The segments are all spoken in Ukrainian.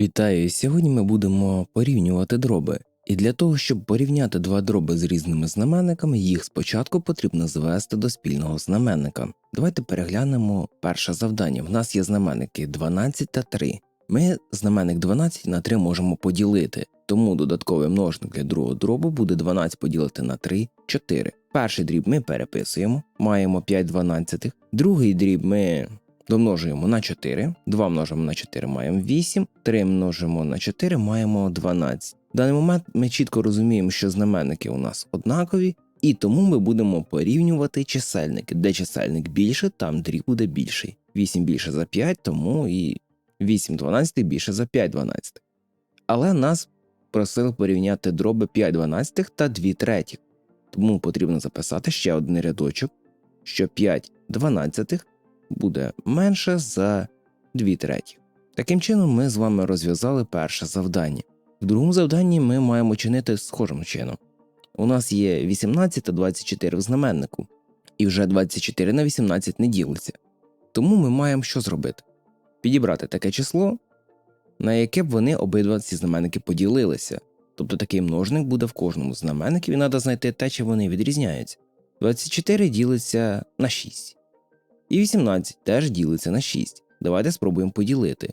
Вітаю! Сьогодні ми будемо порівнювати дроби. І для того, щоб порівняти два дроби з різними знаменниками, їх спочатку потрібно звести до спільного знаменника. Давайте переглянемо перше завдання. В нас є знаменники 12 та 3. Ми знаменник 12 на 3 можемо поділити, тому додатковий множник для другого дробу буде 12 поділити на 3 4. Перший дріб ми переписуємо, маємо 5 дванадцятих. Другий дріб ми домножуємо на 4, 2 множимо на 4 маємо 8, 3 множимо на 4 маємо 12. В даний момент ми чітко розуміємо, що знаменники у нас однакові, і тому ми будемо порівнювати чисельники. Де чисельник більше, там дріб буде більший. 8 більше за 5, тому і 8 12 більше за 5 12. Але нас просили порівняти дроби 5 12 та 2 третіх. Тому потрібно записати ще один рядочок, що 5 12 буде менше за 2 треті. Таким чином, ми з вами розв'язали перше завдання. В другому завданні ми маємо чинити схожим чином. У нас є 18 та 24 в знаменнику, і вже 24 на 18 не ділиться. Тому ми маємо що зробити? Підібрати таке число, на яке б вони обидва ці знаменники поділилися. Тобто такий множник буде в кожному з знаменників, і треба знайти те, чи вони відрізняються. 24 ділиться на 6. І 18 теж ділиться на 6. Давайте спробуємо поділити.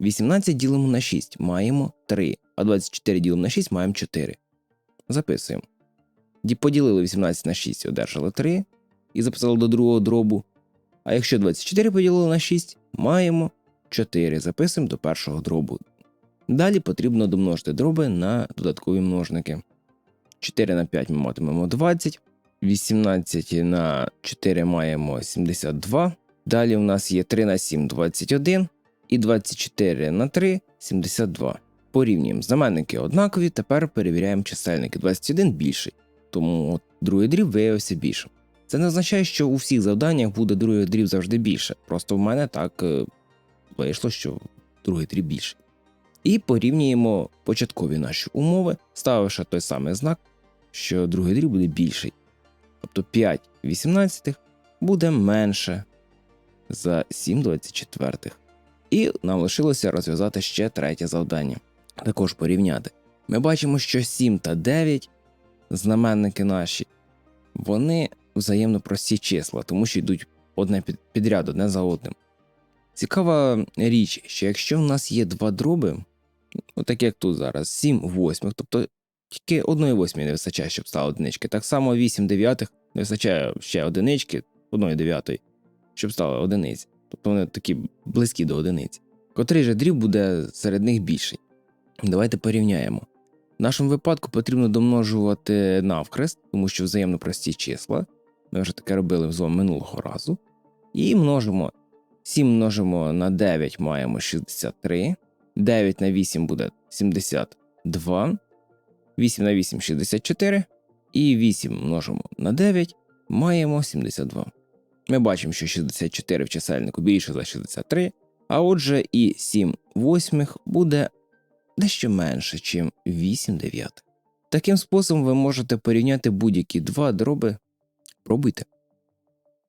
18 ділимо на 6, маємо 3, а 24 ділимо на 6 маємо 4. Записуємо. Поділили 18 на 6, одержали 3 і записали до другого дробу. А якщо 24 поділили на 6, маємо 4. Записуємо до першого дробу. Далі потрібно домножити дроби на додаткові множники. 4 на 5 ми матимемо 20, 18 на 4 маємо 72. Далі у нас є 3 на 7 21 і 24 на 3 72. Порівнюємо знаменники однакові, тепер перевіряємо чисельники. 21 більший, тому другий дріб виявився більшим. Це не означає, що у всіх завданнях буде другий дріб завжди більше. Просто в мене так е, вийшло, що другий дріб більший. І порівнюємо початкові наші умови, ставивши той самий знак, що другий дріб буде більший. Тобто 5 18 буде менше за 7 24. І нам лишилося розв'язати ще третє завдання. Також порівняти. Ми бачимо, що 7 та 9 знаменники наші, вони взаємно прості числа, тому що йдуть одне підряд, одне за одним. Цікава річ, що якщо в нас є два дроби, ну як тут зараз, 7 восьмих, тобто тільки одної восьмої не вистачає, щоб стало одинички. Так само 8 дев'ятих не вистачає ще одинички, одної дев'ятої, щоб стало одиниці. Тобто вони такі близькі до одиниці. Котрий же дріб буде серед них більший? Давайте порівняємо. В нашому випадку потрібно домножувати навхрест, тому що взаємно прості числа. Ми вже таке робили з минулого разу. І множимо 7 множимо на 9 маємо 63, 9 на 8 буде 72, 8 на 8 64, і 8 множимо на 9 маємо 72. Ми бачимо, що 64 в чисельнику більше за 63, а отже і 7 восьмих буде дещо менше, ніж 8 дев'ятих. Таким способом ви можете порівняти будь-які два дроби. Пробуйте.